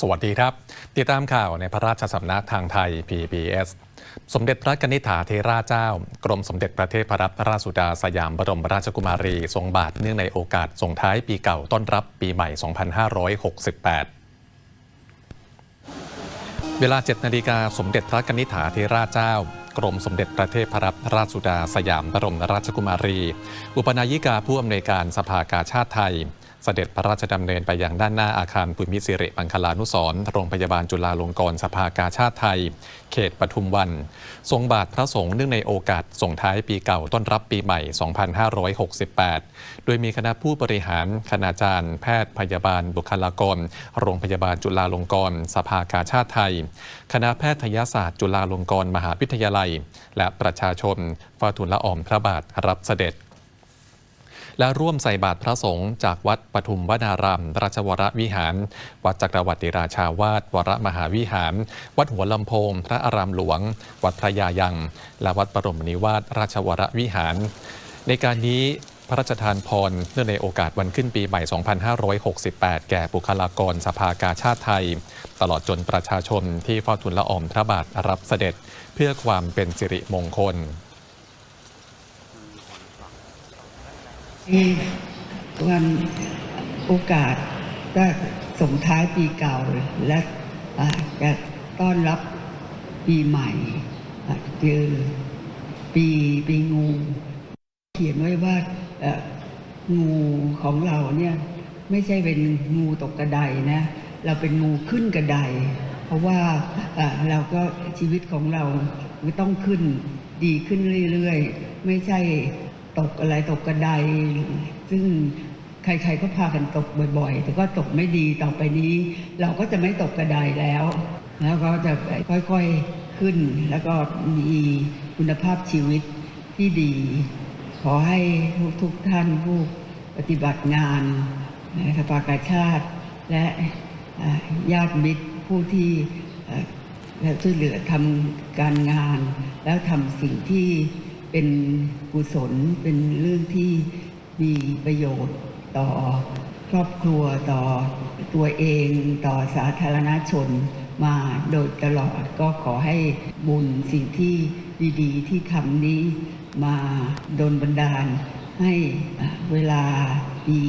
สวัสดีครับ ติดตามข่าวในพระราชสำนักทางไทย PBS สมเด็จพระกนิษฐาเทราเจ้า กรมสมเด็จพระเทพรัตนราชสุดาสยามบรมราชกุมารี ทรงบาทเนื่องในโอกาสส่งท้ายปีเก่าต้อนรับปีใหม่ 2568เวลา 7 นาฬิกาสมเด็จพระกนิษฐาเทราเจ้า กรมสมเด็จพระเทพรัตนราชสุดาสยามบรมราชกุมารี อุปนายิกาผู้อำนวยการสภากาชาติไทย เสด็จพระราชดำเนินไปยังด้านหน้าอาคารภูมิสิริมังคลานุสรโรงพยาบาลจุฬาลงกรณ์สภากาชาติไทย เขตปทุมวัน ทรงบาทพระสงฆ์เนื่องในโอกาสส่งท้ายปีเก่าต้อนรับปีใหม่ 2568 โดยมีคณะผู้บริหาร คณาจารย์ แพทย์พยาบาล บุคลากร โรงพยาบาลจุฬาลงกรณ์สภากาชาติไทย คณะแพทยศาสตร์จุฬาลงกรณ์มหาวิทยาลัย และประชาชนฝ้าทูลละออมพระบาทรับเสด็จ และร่วมใส่บาตรพระสงฆ์จากวัดปทุมวนาราม ราชวรวิหาร วัดจักรวรรดิราชาวาสวรมหาวิหาร วัดหัวลำโพง พระอารามหลวง วัดพระยายัง และวัดปรมนิวาสราชวรวิหาร ในการนี้พระราชทานพรเนื่องในโอกาสวันขึ้นปีใหม่ 2568 แก่บุคลากรสภากาชาติไทย ตลอดจนประชาชนที่เฝ้าทูลละออมพระบาทรับเสด็จ เพื่อความเป็นสิริมงคล ที่วันโอกาสก็ส่งท้ายปีเก่าและจะต้อนรับปีใหม่อ่าคือปีปีงู เขียนไว้ว่างูของเราเนี่ยไม่ใช่เป็นงูตกกระไดนะ เราเป็นงูขึ้นกระได เพราะว่าอ่าเราก็ชีวิตของเราไม่ต้องขึ้นดีขึ้นเรื่อยๆ ไม่ใช่ ตกอะไรตกกระไดซึ่งใครๆก็พากันตกบ่อย ๆ แต่ก็ตกไม่ดีต่อไปนี้ เราก็จะไม่ตกกระไดแล้ว แล้วก็จะค่อยๆขึ้น แล้วก็มีคุณภาพชีวิตที่ดี ขอให้ทุกๆท่านผู้ปฏิบัติงานในสภากาชาติ และญาติมิตรผู้ที่ช่วยเหลือทำการงาน แล้วทำสิ่งที่ เป็นกุศลเป็นเรื่องที่มีประโยชน์ต่อครอบครัวต่อตัวเองต่อสาธารณชนมาโดยตลอดก็ขอให้บุญสิ่งที่ดีๆ ที่ทำนี้มาดลบันดาลให้เวลาปี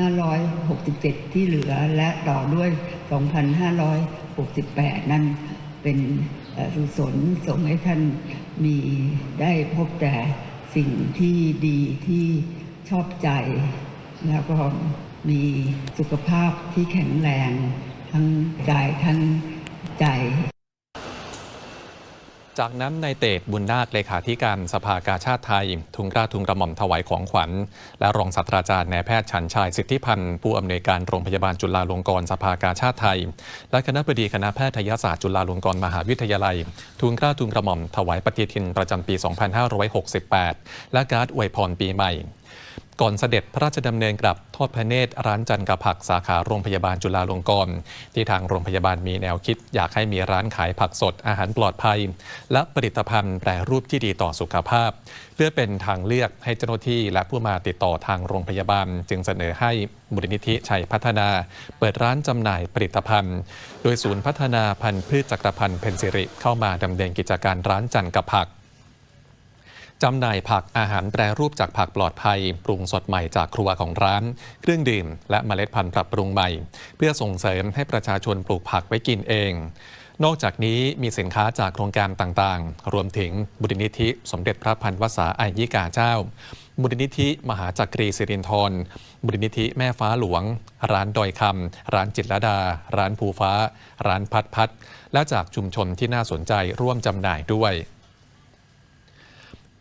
2567 ที่เหลือและต่อด้วย 2568 นั้นเป็นเอ่อสุสนส่งให้ท่าน มีได้พบแต่สิ่งที่ดีที่ชอบใจ แล้วก็มีสุขภาพที่แข็งแรงทั้งกายทั้งใจ จากนั้นนายเตดบุญนาคเลขาธิการสภากาชาติไทย ทุงกล้าทุงกระหม่อมถวายของขวัญ และรองศาสตราจารย์นายแพทย์ชันชายสิทธิพันธ์ผู้อำนวยการโรงพยาบาลจุฬาลงกรณ์สภากาชาติไทย และคณะบดีคณะแพทยศาสตร์จุฬาลงกรณ์มหาวิทยาลัย ทุงกล้าทุงกระหม่อมถวายปฏิทินประจำปี 2568 และการ์ดอวยพรปีใหม่ ก่อนเสด็จพระราชดำเนินกลับทอดพระเนตรร้านจันกะผักสาขาโรงพยาบาลจุฬาลงกรณ์ที่ทางโรงพยาบาลมีแนวคิด อยากให้มีร้านขายผักสดอาหารปลอดภัย และผลิตภัณฑ์แปรรูปที่ดีต่อสุขภาพ เพื่อเป็นทางเลือกให้เจ้าหน้าที่และผู้มาติดต่อทางโรงพยาบาล จึงเสนอให้มูลนิธิชัยพัฒนา เปิดร้านจำหน่ายผลิตภัณฑ์ โดยศูนย์พัฒนาพันธุ์พืชจักรพันธุ์เพนซิริเข้ามาดำเนินกิจการร้านจันกะผัก จำหน่ายผักอาหารแปรรูปจากผักปลอดภัย ปรุงสดใหม่จากครัวของร้าน เครื่องดื่ม และเมล็ดพันธุ์ปรับปรุงใหม่ เพื่อส่งเสริมให้ประชาชนปลูกผักไว้กินเอง นอกจากนี้มีสินค้าจากโครงการต่างๆ รวมถึงบุรนิธิ สมเด็จพระพันวษาอายิกาเจ้าบุรนิธิมหาจักรีสิรินทรบุรนิธิแม่ฟ้าหลวง ร้านดอยคำ ร้านจิตรดา ร้านภูฟ้า ร้านพัดพัด และจากชุมชนที่น่าสนใจร่วมจำหน่ายด้วย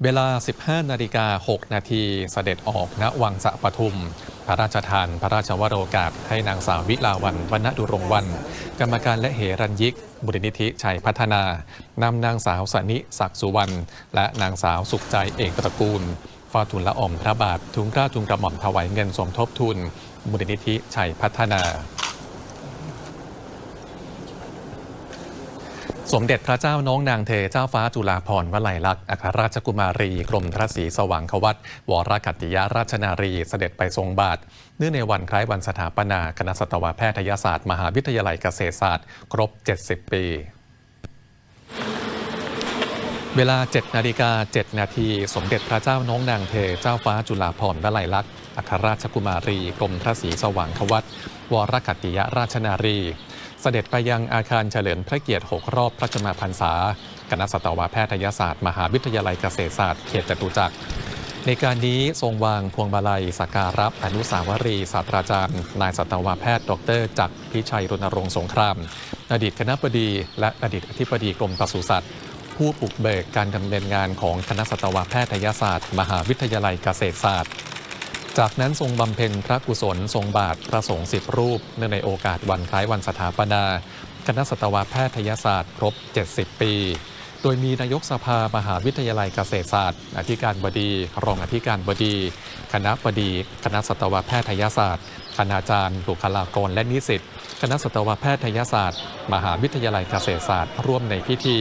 เวลา 15 นาฬิกา 6 นาทีเสด็จออกณวังสะปทุม พระราชทาน พระราชวโรกาสให้นางสาววิลาวันวรรณดุรงวัน กรรมการและเหรัญยิกบุรนิธิชัยพัฒนานำนางสาวสนิศักดิ์สุวรรณและนางสาวสุขใจเอกตระกูลฟาทุนละอ่อมพระบาททุนกล้าทุนกระหม่อมถวายเงินสมทบทุนบุรนิธิชัยพัฒนา สมเด็จพระเจ้าน้องนางเธอเจ้าฟ้าจุฬาภรณ์วลัยลักษณ์อัครราชกุมารีกรมพระศรีสว่างควัตวรกัตติยราชนารีเสด็จไปทรงบาทเนื่องในวันคล้ายวันสถาปนาคณะสัตวแพทยศาสตร์ มหาวิทยาลัยเกษตรศาสตร์ ครบ 70 ปี เวลา 7 นาฬิกา 7 นาที สมเด็จพระเจ้าน้องนางเธอเจ้าฟ้าจุฬาภรณ์วลัยลักษณ์อัครราชกุมารีกรมพระศรีสว่างควัตวรกัตติยราชนารี เสด็จไปยังอาคารเฉลิมพระเกียรติ 6 รอบพระชนมพรรษาคณะสัตวแพทยศาสตร์ มหาวิทยาลัยเกษตรศาสตร์เขตจตุจักร ในการนี้ทรงวางพวงมาลัยสักการะอนุสาวรีย์ศาสตราจารย์ นายสัตวแพทย์ ดรจักรพิชัยรณรงค์สงคราม อดีตคณะบดีและอดีตอธิบดีกรมปศุสัตว์ผู้ปลุกเบิกการดำเนินงานของคณะสัตวแพทยศาสตร์ มหาวิทยาลัยเกษตรศาสตร์ จากนั้นทรงบำเพ็ญพระกุศลทรงบาทพระสงฆ์สิบรูปเนื่องในโอกาสวันคล้ายวันสถาปนา คณะสัตวแพทยศาสตร์ครบ 70 ปี โดยมีนายกสภามหาวิทยาลัยเกษตรศาสตร์ อธิการบดี รองอธิการบดี คณะบดี คณะสัตวแพทยศาสตร์ คณาจารย์บุคลากรและนิสิต คณะสัตวแพทยศาสตร์ มหาวิทยาลัยเกษตรศาสตร์ ร่วมในพิธี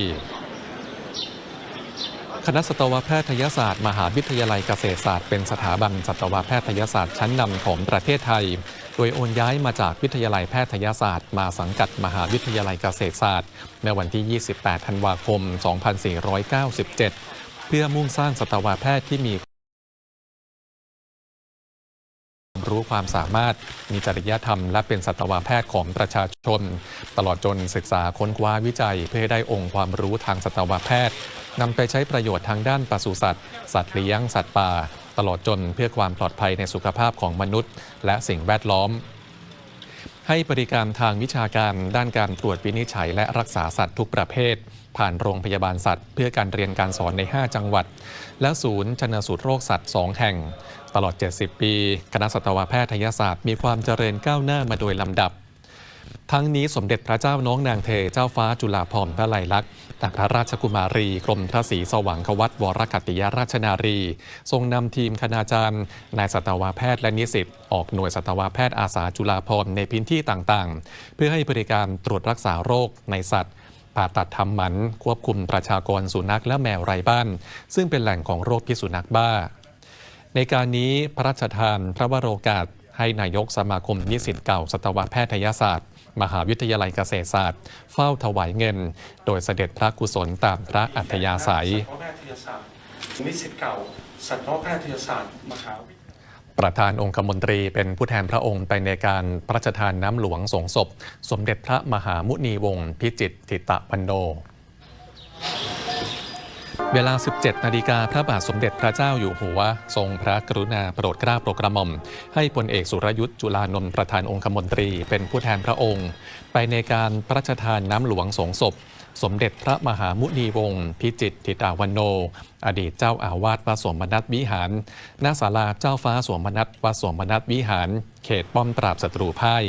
คณะสัตวแพทยศาสตร์ มหาวิทยาลัยเกษตรศาสตร์เป็นสถาบันสัตวแพทยศาสตร์ชั้นนำของประเทศไทย โดยโอนย้ายมาจากวิทยาลัยแพทยศาสตร์ มาสังกัดมหาวิทยาลัยเกษตรศาสตร์ ในวันที่ 28 ธันวาคม 2497 เพื่อมุ่งสร้างสัตวแพทย์ที่มีความรู้ความสามารถมีจริยธรรม และเป็นสัตวแพทย์ของประชาชน ตลอดจนศึกษาค้นคว้าวิจัยเพื่อให้ได้องค์ความรู้ทางสัตวแพทย์ นำไปใช้ประโยชน์ทางด้านปศุสัตว์ สัตว์เลี้ยง สัตว์ป่า ตลอดจนเพื่อความปลอดภัยในสุขภาพของมนุษย์ และสิ่งแวดล้อม ให้บริการทางวิชาการด้านการตรวจวินิจฉัย และรักษาสัตว์ทุกประเภท ผ่านโรงพยาบาลสัตว์ เพื่อการเรียนการสอนใน 5 จังหวัด และศูนย์ชนสูตรโรคสัตว์ 2 แห่ง ตลอด 70 ปี คณะสัตวแพทยศาสตร์มีความเจริญก้าวหน้ามาโดยลำดับทั้งนี้สมเด็จพระเจ้าน้องนางเธอเจ้าฟ้าจุฬาภรณ์พระไลลักษณ์ อัคระราชกุมารี กรมพระศรีสว่างควัตวรกัตติยราชนารี ทรงนำทีมคณาจารย์ นายสัตวแพทย์และนิสิต ออกหน่วยสัตวแพทย์อาสาจุฬาภรณ์ในพื้นที่ต่างๆ เพื่อให้บริการตรวจรักษาโรคในสัตว์ผ่าตัดทำหมัน ควบคุมประชากรสุนัขและแมวไร้บ้าน ซึ่งเป็นแหล่งของโรคพิษสุนัขบ้า ในการนี้พระราชทานพระวโรกาสให้นายกสมาคมนิสิตเก่าสัตวแพทยศาสตร์ มหาวิทยาลัยเกษตรศาสตร์ เฝ้าถวายเงิน โดยเสด็จพระกุศลตามพระอัธยาศัยนิสิตเก่าสัตวแพทยศาสตร์มหาวิทยาลัยประธานองคมนตรีเป็นผู้แทนพระองค์ไปในการพระราชทานน้ำหลวงสงศพ สมเด็จพระมหามุนีวงศ์พิจิตรทิตะพันโน เวลา 17 นาฬิกาพระบาทสมเด็จพระเจ้าอยู่หัว ทรงพระกรุณาโปรดเกล้าโปรดกระหม่อม ให้พลเอกสุรยุทธ์จุลานนท์ประธานองคมนตรีเป็นผู้แทนพระองค์ ไปในการพระราชทานน้ำหลวงสงศพ สมเด็จพระมหามุนีวงศ์พิจิตรทิตาวันโน อดีตเจ้าอาวาสวัดสวมนัตวิหารณศาลาเจ้าฟ้าสวมนัตวัดสวมนัตวิหาร เขตป้อมปราบศัตรูพ่าย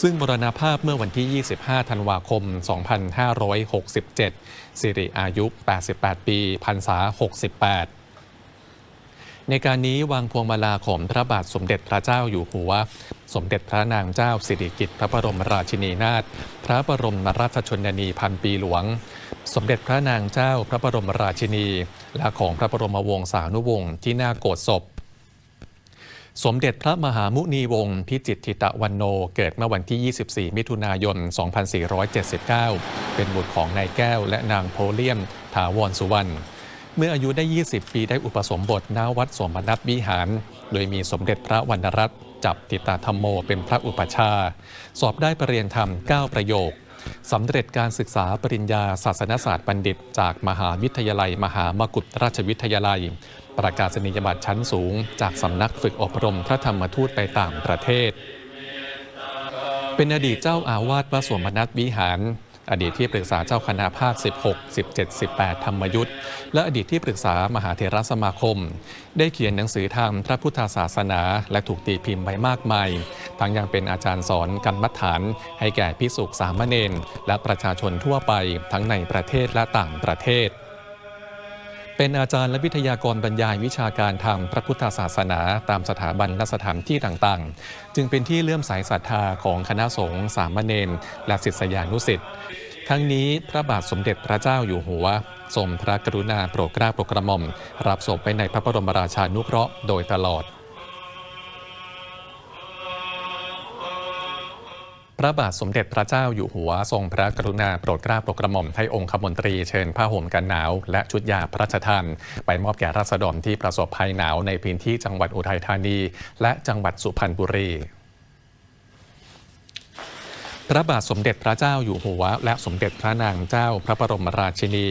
ซึ่งมรณภาพเมื่อวันที่ 25 ธันวาคม 2567 สิริอายุ 88 ปีพรรษา 68ในการนี้วางพวงมาลาของพระบาทสมเด็จพระเจ้าอยู่หัว สมเด็จพระนางเจ้าสิริกิติ์พระบรมราชินีนาถ พระบรมราชชนนีพันปีหลวง สมเด็จพระนางเจ้าพระบรมราชินี และของพระบรมวงศานุวงศ์ที่หน้าโกศศพ สมเด็จพระมหามุนีวงศ์พิจิตรทิตะวันโน เกิดเมื่อวันที่ 24 มิถุนายน 2479 เป็นบุตรของนายแก้วและนางโพเลียม ถาวรสุวรรณ เมื่ออายุได้ 20 ปีได้อุปสมบทณวัดสมนัตวิหาร โดยมีสมเด็จพระวรรณรัตน์จับติตาธรรมโมเป็นพระอุปชา สอบได้ประเรียนธรรม 9 ประโยค สำเร็จการศึกษาปริญญาศาสนศาสตร์บัณฑิต จากมหาวิทยาลัย มหามกุฏราชวิทยาลัย ประกาศนียบัตรชั้นสูง จากสำนักฝึกอบรมพระธรรมทูตไปต่างประเทศ เป็นอดีตเจ้าอาวาสวัดสวมนัตวิหาร อดีตที่ปรึกษาเจ้าคณะภาค 16 17 18 ธรรมยุทธ์และอดีตที่ปรึกษามหาเถรสมาคม ได้เขียนหนังสือทางพระพุทธศาสนา และถูกตีพิมพ์ไว้มากมาย ทั้งยังเป็นอาจารย์สอนกรรมฐาน ให้แก่พิสุกสามเณรและประชาชนทั่วไปทั้งในประเทศและต่างประเทศ เป็นอาจารย์และวิทยากรบรรยายวิชาการทางพระพุทธศาสนาตามสถาบันและสถานที่ต่างๆ จึงเป็นที่เลื่อมใสศรัทธาของคณะสงฆ์สามเณรและศิษยานุศิษย์ทั้งนี้พระบาทสมเด็จพระเจ้าอยู่หัวทรงพระกรุณาโปรดเกล้าโปรดกระหม่อม รับศพไปในพระบรมราชานุเคราะห์โดยตลอด ระบาทสมเด็จพระเจ้าอยู่หัวทรงพระกรุณาโปรดเกล้าโปรดกระหม่อมให้องคมนตรีเชิญผ้าห่มกันหนาว และชุดยาพระราชทานไปมอบแก่ราษฎรที่ประสบภัยหนาวในพื้นที่จังหวัดอุทัยธานี และจังหวัดสุพรรณบุรีพระบาทสมเด็จพระเจ้าอยู่หัว และสมเด็จพระนางเจ้าพระบรมราชินี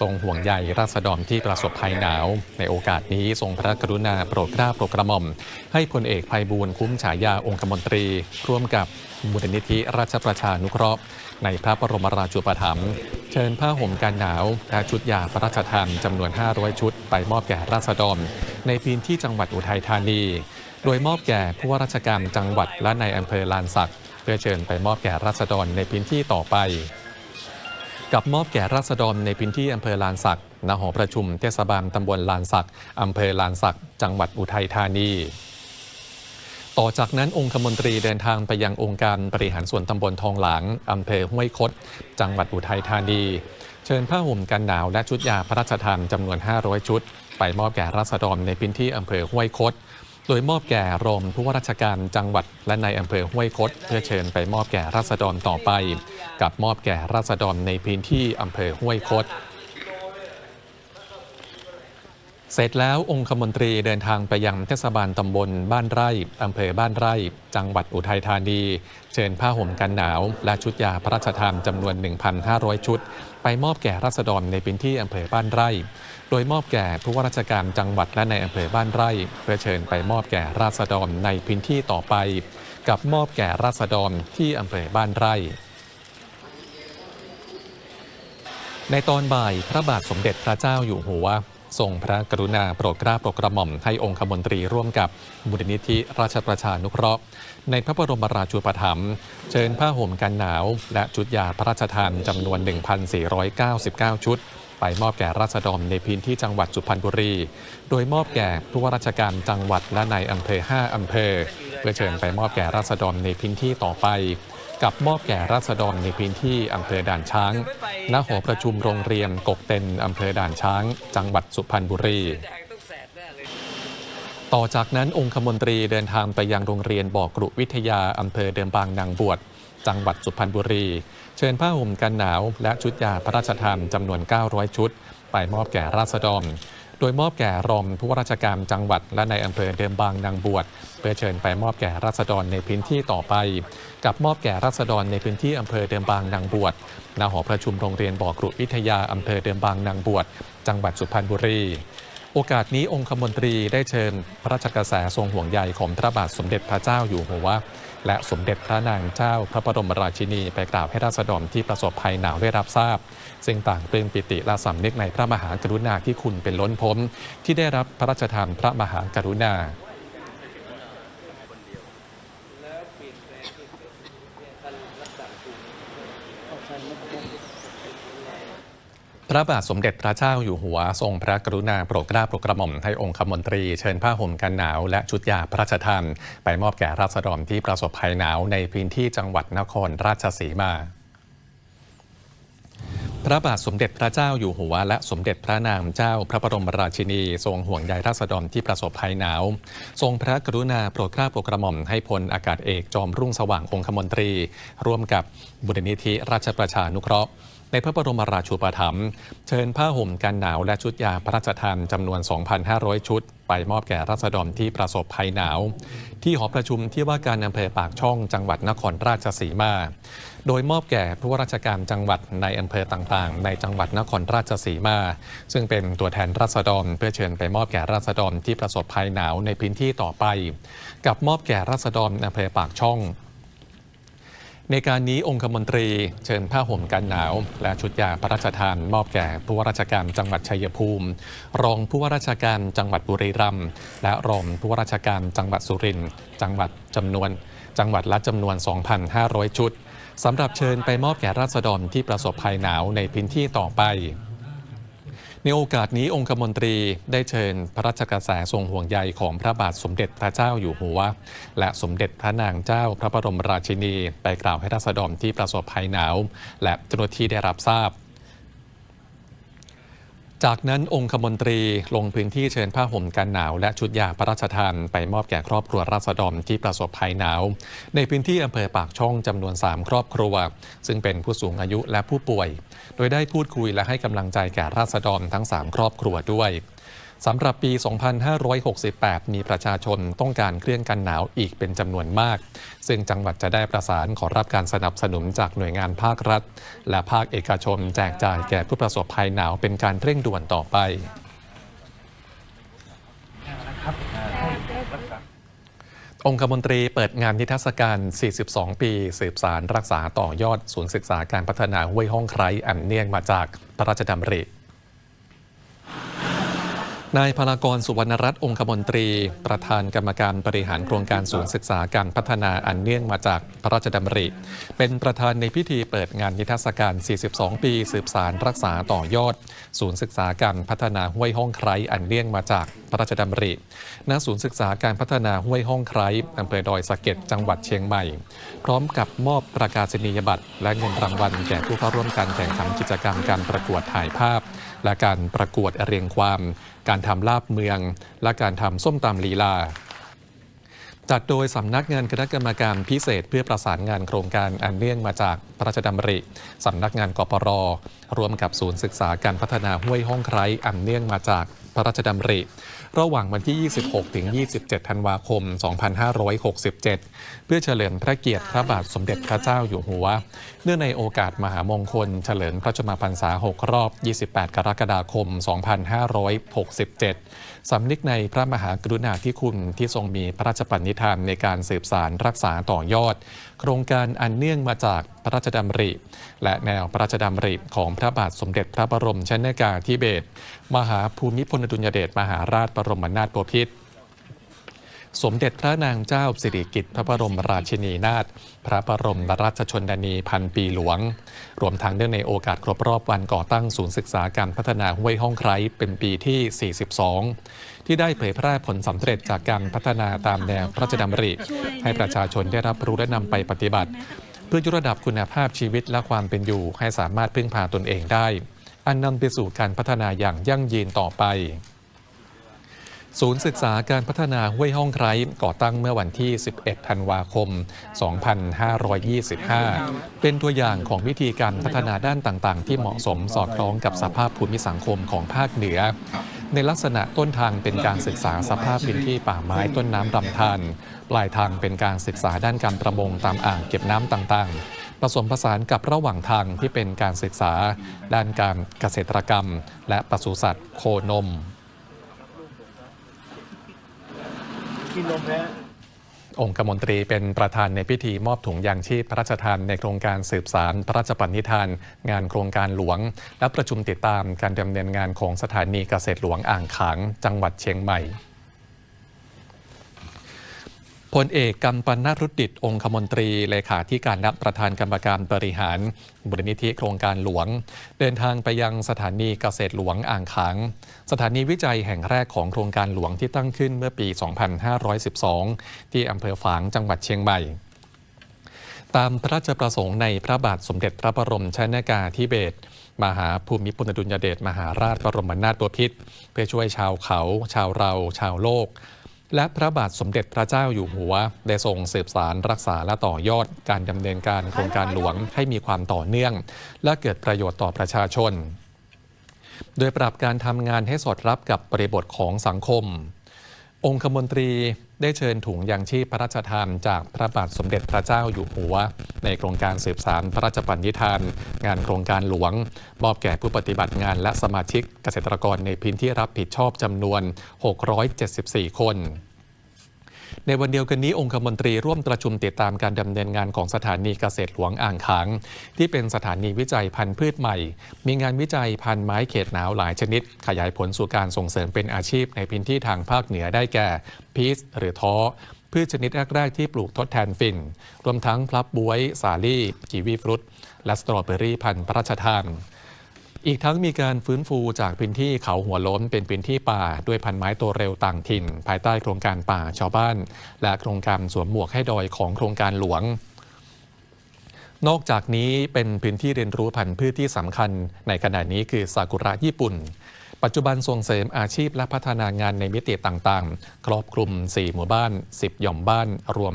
ทรงห่วงใยราษฎรที่ประสบภัยหนาว ในโอกาสนี้ทรงพระกรุณาโปรดเกล้าโปรดกระหม่อม ให้พลเอกภัยบูลคุ้มฉายาองคมนตรี ร่วมกับมูลนิธิราชประชานุเคราะห์ ในพระบรมราชูปถัมภ์เชิญผ้าห่มกันหนาวและชุดยาพระราชทานจำนวน 500 ชุด ไปมอบแก่ราษฎร ในพื้นที่จังหวัดอุทัยธานี โดยมอบแก่ผู้ว่าราชการจังหวัดและในอำเภอลานสักเพื่อเชิญไปมอบแก่ราษฎรในพื้นที่ต่อไป กับมอบแก่ราษฎรในพื้นที่อำเภอลานสักณหอประชุมเทศบาลตำบลลานสักอำเภอลานสักจังหวัดอุทัยธานีต่อจากนั้นองคมนตรีเดินทางไปยังองค์การบริหารส่วนตำบลทองหลางอำเภอห้วยคด จังหวัดอุทัยธานี เชิญผ้าห่มกันหนาวและชุดยาพระราชทานจำนวน 500 ชุด ไปมอบแก่ราษฎรในพื้นที่อำเภอห้วยคด โดยมอบแก่รองผู้ว่าราชการจังหวัดและในอำเภอห้วยคดเพื่อเชิญไปมอบแก่ราษฎรต่อไป กับมอบแก่ราษฎรในพื้นที่อำเภอห้วยคด เสร็จแล้วองคมนตรีเดินทางไปยังเทศบาลตำบลบ้านไร่อำเภอบ้านไร่ จังหวัดอุทัยธานี เชิญผ้าห่มกันหนาว และชุดยาพระราชทานจำนวน 1,500 ชุด ไปมอบแก่ราษฎรในพื้นที่อำเภอบ้านไร่ โดยมอบแก่ผู้ว่าราชการจังหวัดและในอำเภอบ้านไร่ เพื่อเชิญไปมอบแก่ราษฎรในพื้นที่ต่อไป กับมอบแก่ราษฎรที่อำเภอบ้านไร่ในตอนบ่ายพระบาทสมเด็จพระเจ้าอยู่หัว ทรงพระกรุณาโปรดเกล้าโปรดกระหม่อมให้องคมนตรีร่วมกับมูลนิธิราชประชานุเคราะห์ ในพระบรมราชูปถัมภ์เชิญผ้าห่มกันหนาว และชุดยาพระราชทานจำนวน 1,499 ชุด ไปมอบแก่ราษฎรในพื้นที่จังหวัดสุพรรณบุรี โดยมอบแก่ผู้ว่าราชการจังหวัดและในอำเภอ 5 อำเภอ เพื่อเชิญไปมอบแก่ราษฎรในพื้นที่ต่อไป กับมอบแก่ราษฎรในพื้นที่อำเภอด่านช้าง ณหอประชุมโรงเรียนกกเต็นอำเภอด่านช้าง จังหวัดสุพรรณบุรี ต่อจากนั้นองคมนตรีเดินทางไปยังโรงเรียนบ่อกรุวิทยาอำเภอเดิมบางนางบวช จังหวัดสุพรรณบุรี เชิญผ้าห่มกันหนาว และชุดยาพระราชทานจำนวน 900 ชุด ไปมอบแก่ราษฎร โดยมอบแก่รองผู้ว่าราชการจังหวัด และในอำเภอเดิมบางนางบวชเพื่อเชิญไปมอบแก่ราษฎรในพื้นที่ต่อไป กับมอบแก่ราษฎรในพื้นที่อำเภอเดิมบางนางบวชณหอประชุมโรงเรียนบ่อกรุวิทยาอำเภอเดิมบางนางบวชจังหวัดสุพรรณบุรีโอกาสนี้องคมนตรีได้เชิญพระราชกระแสทรงห่วงใยของพระบาทสมเด็จพระเจ้าอยู่หัว และสมเด็จพระนางเจ้าพระบรมราชินี ไปกล่าวให้ราษฎรที่ประสบภัยหนาวได้รับทราบ ซึ่งต่างปลื้มปิติและสำนึกในพระมหากรุณาที่คุณเป็นล้นพ้นที่ได้รับพระราชทานพระมหากรุณา ระบาทสมเด็จพระเจ้าอยู่หัวทรงพระกรุณาโปรดเกล้าโปรดกระหม่อมให้องคมนตรีเชิญผ้าห่มกันหนาวและชุดยาพระราชทานไปมอบแก่ราษฎรที่ประสบภัยหนาวในพื้นที่จังหวัดนครราชสีมาพระบาทสมเด็จพระเจ้าอยู่หัว และสมเด็จพระนางเจ้าพระบรมราชินี ทรงห่วงใยราษฎรที่ประสบภัยหนาว ทรงพระกรุณาโปรดเกล้าโปรดกระหม่อมให้พลอากาศเอกจอมรุ่งสว่างองคมนตรี ร่วมกับบุรนิธิราชประชานุเคราะห์ ในพระบรมราชูปถัมภ์เชิญผ้าห่มกันหนาวและชุดยาพระราชทานจำนวน 2,500 ชุด ไปมอบแก่ราษฎรที่ประสบภัยหนาว ที่หอประชุมที่ว่าการอำเภอปากช่องจังหวัดนครราชสีมา โดยมอบแก่ผู้ว่าราชการจังหวัดในอำเภอต่างๆ ในจังหวัดนครราชสีมา ซึ่งเป็นตัวแทนราษฎรเพื่อเชิญไปมอบแก่ราษฎรที่ประสบภัยหนาวในพื้นที่ต่อไป กับมอบแก่ราษฎรอำเภอปากช่อง ในการนี้องคมนตรีเชิญผ้าห่มกันหนาว และชุดยาพระราชทานมอบแก่ผู้ว่าราชการจังหวัดชัยภูมิ รองผู้ว่าราชการจังหวัดบุรีรัมย์และรองผู้ว่าราชการจังหวัดสุรินทร์จังหวัดจำนวน จังหวัดละจำนวน 2,500 ชุดสำหรับเชิญไปมอบแก่ราษฎรที่ประสบภัยหนาวในพื้นที่ต่อไป ในโอกาสนี้องคมนตรีได้เชิญพระราชกระแสทรงห่วงใยของพระบาทสมเด็จพระเจ้าอยู่หัว และสมเด็จพระนางเจ้าพระบรมราชินี ไปกล่าวให้ราษฎรที่ประสบภัยหนาว และเจ้าหน้าที่ได้รับทราบ จากนั้นองคมนตรีลงพื้นที่เชิญผ้าห่มกันหนาว และชุดยาพระราชทานไปมอบแก่ครอบครัวราษฎรที่ประสบภัยหนาว ในพื้นที่อำเภอปากช่องจำนวน 3 ครอบครัว ซึ่งเป็นผู้สูงอายุและผู้ป่วย โดยได้พูดคุยและให้กำลังใจแก่ราษฎรทั้ง 3 ครอบครัวด้วย สำหรับปี 2568 มีประชาชนต้องการเครื่องกันหนาวอีกเป็นจำนวนมาก ซึ่งจังหวัดจะได้ประสานขอรับการสนับสนุนจากหน่วยงานภาครัฐ และภาคเอกชนแจกจ่ายแก่ผู้ประสบภัยหนาวเป็นการเร่งด่วนต่อไปองคมนตรีเปิดงานนิทรรศการ 42 ปี สืบสารรักษาต่อยอดศูนย์ศึกษาการพัฒนาห้วยห้องไคร้อันเนื่องมาจากพระราชดำริ นายพลากรสุวรรณรัตน์องคมนตรี ประธานกรรมการบริหารโครงการศูนย์ศึกษาการพัฒนาอันเนื่องมาจากพระราชดำริ เป็นประธานในพิธีเปิดงานนิทรรศการ 42 ปี สืบสารรักษาต่อยอด ศูนย์ศึกษาการพัฒนาห้วยห้องไคร้อันเนื่องมาจากพระราชดำริณศูนย์ศึกษาการพัฒนาห้วยห้องไคร้อำเภอดอยสะเก็ดจังหวัดเชียงใหม่ พร้อมกับมอบประกาศนียบัตร และเงินรางวัลแก่ผู้เข้าร่วมการแข่งขันกิจกรรมการประกวดถ่ายภาพ และการประกวดเรียงความ การทำลาบเมือง และการทำส้มตำลีลา จัดโดยสำนักงานคณะกรรมการพิเศษเพื่อประสานงานโครงการอันเนื่องมาจากพระราชดำริสำนักงานกปรรวมกับศูนย์ศึกษาการพัฒนาห้วยห้องไคร้อันเนื่องมาจากพระราชดำริ ระหว่างวันที่ 26 ถึง 27 ธันวาคม 2567 เพื่อเฉลิมพระเกียรติพระบาทสมเด็จพระเจ้าอยู่หัว เนื่องในโอกาสมหามงคล เฉลิมพระชนมพรรษา 6 รอบ 28 กรกฎาคม 2567 สำนึกในพระมหากรุณาธิคุณที่ทรงมีพระราชปณิธานในการสืบสารรักษาต่อยอด โครงการอันเนื่องมาจากพระราชดำริ และแนวพระราชดำริของพระบาทสมเด็จพระบรมชนกาธิเบศรมหาภูมิพลอดุลยเดชมหาราชบรมนาถบพิตร สมเด็จพระนางเจ้าสิริกิติ์พระบรมราชินีนาถพระบรมราชชนนีพันปีหลวง รวมทั้งเนื่องในโอกาสครบรอบวันก่อตั้งศูนย์ศึกษาการพัฒนาห้วยห้องไคร้เป็นปีที่ 42 ที่ได้เผยแพร่ผลสำเร็จจากการพัฒนาตามแนวพระราชดำริ ให้ประชาชนได้รับรู้และนำไปปฏิบัติ เพื่อยกระดับคุณภาพชีวิตและความเป็นอยู่ให้สามารถพึ่งพาตนเองได้ อันนำไปสู่การพัฒนาอย่างยั่งยืนต่อไป ศูนย์ศึกษาการพัฒนาห้วยห้องไคร้ก่อตั้งเมื่อวันที่ 11 ธันวาคม 2525 เป็นตัวอย่างของวิธีการพัฒนาด้านต่างๆ ที่เหมาะสมสอดคล้องกับสภาพภูมิสังคมของภาคเหนือ ในลักษณะต้นทางเป็นการศึกษาสภาพพื้นที่ป่าไม้ต้นน้ำลำธารปลายทางเป็นการศึกษาด้านการประมงตามอ่างเก็บน้ำต่างๆผสมผสานกับระหว่างทางที่เป็นการศึกษา ด้านการเกษตรกรรม และปศุสัตว์โคนม องคมนตรีเป็นประธานในพิธีมอบถุงยางชีพพระราชทานในโครงการสืบสารพระราชปณิธาน งานโครงการหลวง และประชุมติดตามการดำเนินงานของสถานีเกษตรหลวงอ่างขาง จังหวัดเชียงใหม่ พลเอกกำปนารุดิต องคมนตรี เลขาธิการนับประธานกรรมการบริหารบรินิธิโครงการหลวง เดินทางไปยังสถานีเกษตรหลวงอ่างขาง สถานีวิจัยแห่งแรกของโครงการหลวงที่ตั้งขึ้นเมื่อปี 2512 ที่อำเภอฝางจังหวัดเชียงใหม่ตามพระราชประสงค์ในพระบาทสมเด็จพระบรมชนกาธิเบศรมหาภูมิพลอดุลยเดชมหาราชบรมนาถบพิตรเพื่อช่วยชาวเขา ชาวเรา ชาวโลก และพระบาทสมเด็จพระเจ้าอยู่หัว ได้ทรงสืบสารรักษาและต่อยอดการดำเนินการโครงการหลวงให้มีความต่อเนื่อง และเกิดประโยชน์ต่อประชาชน โดยปรับการทำงานให้สอดรับกับบริบทของสังคม องคมนตรีได้เชิญถุงยางชีพพระราชทานจากพระบาทสมเด็จพระเจ้าอยู่หัว ในโครงการสืบสารพระราชปณิธาน งานโครงการหลวง มอบแก่ผู้ปฏิบัติงานและสมาชิกเกษตรกรในพื้นที่รับผิดชอบจำนวน 674 คน ในวันเดียวกันนี้องคมนตรีร่วมประชุมติดตามการดำเนินงานของสถานีเกษตรหลวงอ่างขาง ที่เป็นสถานีวิจัยพันธุ์พืชใหม่ มีงานวิจัยพันธุ์ไม้เขตหนาวหลายชนิด ขยายผลสู่การส่งเสริมเป็นอาชีพในพื้นที่ทางภาคเหนือได้แก่พีชหรือท้อพืชชนิดแรก ๆ ที่ปลูกทดแทนฝิ่น รวมทั้งพลับบวย สาลี่ กีวีฟรุต และสตรอเบอรี่พันธุ์พระราชทาน อีกทั้งมีการฟื้นฟูจากพื้นที่เขาหัวล้นเป็นพื้นที่ป่า ด้วยพันไม้ตัวเร็วต่างถิ่น ภายใต้โครงการป่าชาวบ้าน และโครงการสวมหมวกให้ดอยของโครงการหลวง นอกจากนี้เป็นพื้นที่เรียนรู้พันธุ์พืชที่สำคัญ ในขณะนี้คือซากุระญี่ปุ่น ปัจจุบันส่งเสริมอาชีพและพัฒนางานในมิติต่างๆ ครอบคลุม 4 หมู่บ้าน 10 หย่อมบ้าน รวม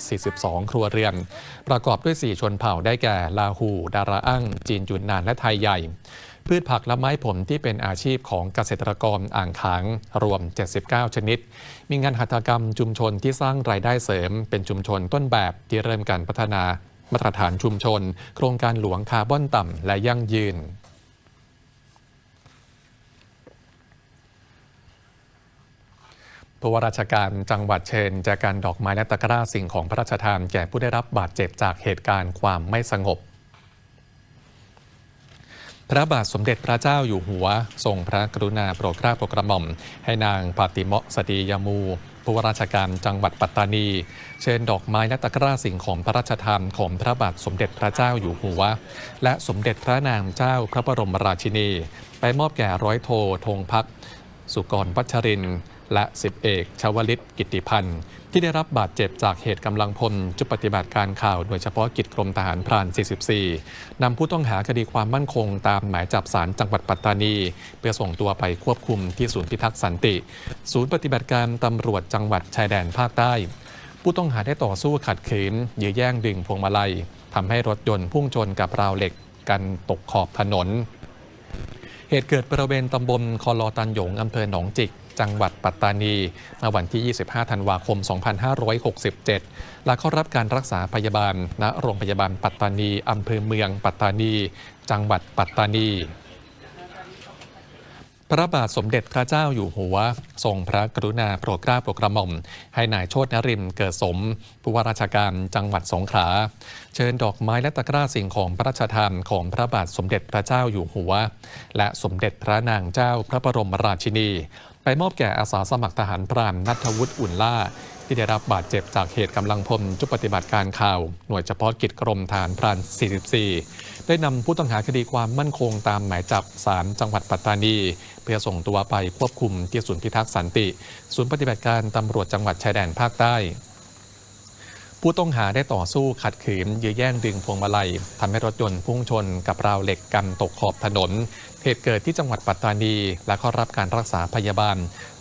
542 ครัวเรือน ประกอบด้วย 4 ชนเผ่าได้แก่ ลาหู ดาราอั่งจีนยุนนาน และไทยใหญ่ พืชผักและไม้ผลที่เป็นอาชีพของเกษตรกรอ่างขาง รวม 79 ชนิด มีงานหัตถกรรมชุมชนที่สร้างรายได้เสริม เป็นชุมชนต้นแบบที่เริ่มการพัฒนา มาตรฐานชุมชน โครงการหลวงคาร์บอนต่ำและยั่งยืน ผู้ว่าราชการจังหวัดเชิญแจกันดอกไม้และตะกร้าสิ่งของพระราชทานแก่ผู้ได้รับบาดเจ็บจากเหตุการณ์ความไม่สงบ พระบาทสมเด็จพระเจ้าอยู่หัว ทรงพระกรุณาโปรดเกล้าโปรดกระหม่อม ให้นางปาติมะสตียามูผู้ว่าราชการจังหวัดปัตตานี เชิญดอกไม้และตะกร้าสิ่งของพระราชทานของพระบาทสมเด็จพระเจ้าอยู่หัว และสมเด็จพระนางเจ้าพระบรมราชินี ไปมอบแก่ร้อยโทธงพัก สุกรวัชรินทร์ และสิบเอกชวลิตกิตติพันธ์ ที่ได้รับบาดเจ็บจากเหตุกำลังพลจุดปฏิบัติการข่าวโดยเฉพาะกิจกรมทหารพราน 44 นำผู้ต้องหาคดีความมั่นคงตามหมายจับสารจังหวัดปัตตานี เพื่อส่งตัวไปควบคุมที่ศูนย์พิทักษ์สันติ ศูนย์ปฏิบัติการตำรวจจังหวัดชายแดนภาคใต้ ผู้ต้องหาได้ต่อสู้ขัดขืนยื้อแย่งดึงพวงมาลัยทำให้รถยนต์พุ่งชนกับราวเหล็กกันตกขอบถนน เหตุเกิดบริเวณตำบลคอลอตันหยงอำเภอหนองจิก จังหวัดปัตตานีเมื่อวันที่ 25 ธันวาคม 2567 และเข้ารับการรักษาพยาบาลณโรงพยาบาลปัตตานีอำเภอเมืองปัตตานี จังหวัดปัตตานีพระบาทสมเด็จพระเจ้าอยู่หัว ทรงพระกรุณาโปรดเกล้าโปรดกระหม่อม ให้นายโชตนรินเกิดสม ผู้ว่าราชการจังหวัดสงขลา เชิญดอกไม้และตะกร้าสิ่งของพระราชทานของพระบาทสมเด็จพระเจ้าอยู่หัว และสมเด็จพระนางเจ้าพระบรมราชินี มอบแก่อาสาสมัครทหารพรานนัทวุฒิอุ่นล่า ที่ได้รับบาดเจ็บจากเหตุกำลังพลจุดปฏิบัติการข่าว หน่วยเฉพาะกิจกรมฐานพราน 44 ได้นำผู้ต้องหาคดีความมั่นคงตามหมายจับศาลจังหวัดปัตตานี เพื่อส่งตัวไปควบคุมที่ศูนย์พิทักษ์สันติ ศูนย์ปฏิบัติการตำรวจจังหวัดชายแดนภาคใต้ ผู้ต้องหาได้ต่อสู้ขัดขืนยื้อแย่งดึงพวงมาลัยทำให้รถยนต์พุ่งชนกับราวเหล็กกันตกขอบถนน เหตุเกิดที่จังหวัดปัตตานี และเข้ารับการรักษาพยาบาล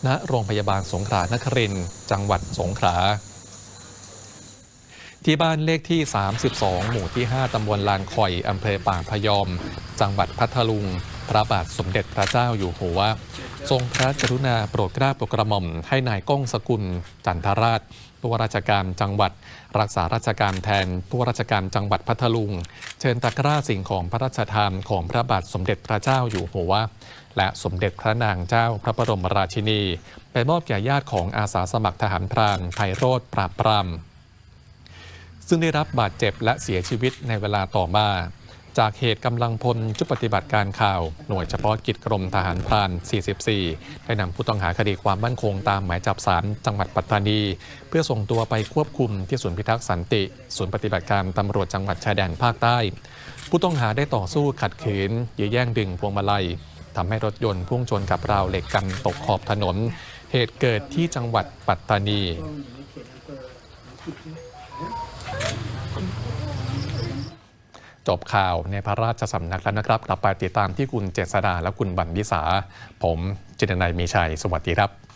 ณโรงพยาบาลสงขลานครินจังหวัดสงขลาที่บ้านเลขที่ 32 หมู่ที่ 5 ตำบลลานคอย อำเภอป่าพยอม จังหวัดพัทลุง พระบาทสมเด็จพระเจ้าอยู่หัว ทรงพระกรุณาโปรดเกล้าโปรดกระหม่อม ให้นายก้องสกุล จันทราชผู้ว่าราชการจังหวัด รักษาราชการแทนผู้ราชการจังหวัดพัทลุง เชิญตะกร้าสิ่งของพระราชทานของพระบาทสมเด็จพระเจ้าอยู่หัวและสมเด็จพระนางเจ้าพระบรมราชินี ไปมอบแก่ญาติของอาสาสมัครทหารพรานไพโรธปราบปรามซึ่งได้รับบาดเจ็บและเสียชีวิตในเวลาต่อมา จากเหตุกำลังพลชุดปฏิบัติการข่าว หน่วยเฉพาะกิจกรมทหารพราน 44 ได้นำผู้ต้องหาคดีความมั่นคงตามหมายจับศาลจังหวัดปัตตานี เพื่อส่งตัวไปควบคุมที่ศูนย์พิทักษ์สันติ ศูนย์ปฏิบัติการตำรวจจังหวัดชายแดนภาคใต้ ผู้ต้องหาได้ต่อสู้ขัดขืนยื้อแย่งดึงพวงมาลัยทำให้รถยนต์พุ่งชนกับราวเหล็กกันตกขอบถนน เหตุเกิดที่จังหวัดปัตตานี จบข่าวในพระราชสำนักแล้วนะครับ กลับไปติดตามที่คุณเจษดาและคุณบันวิสา ผมจิตรนัยมีชัย สวัสดีครับ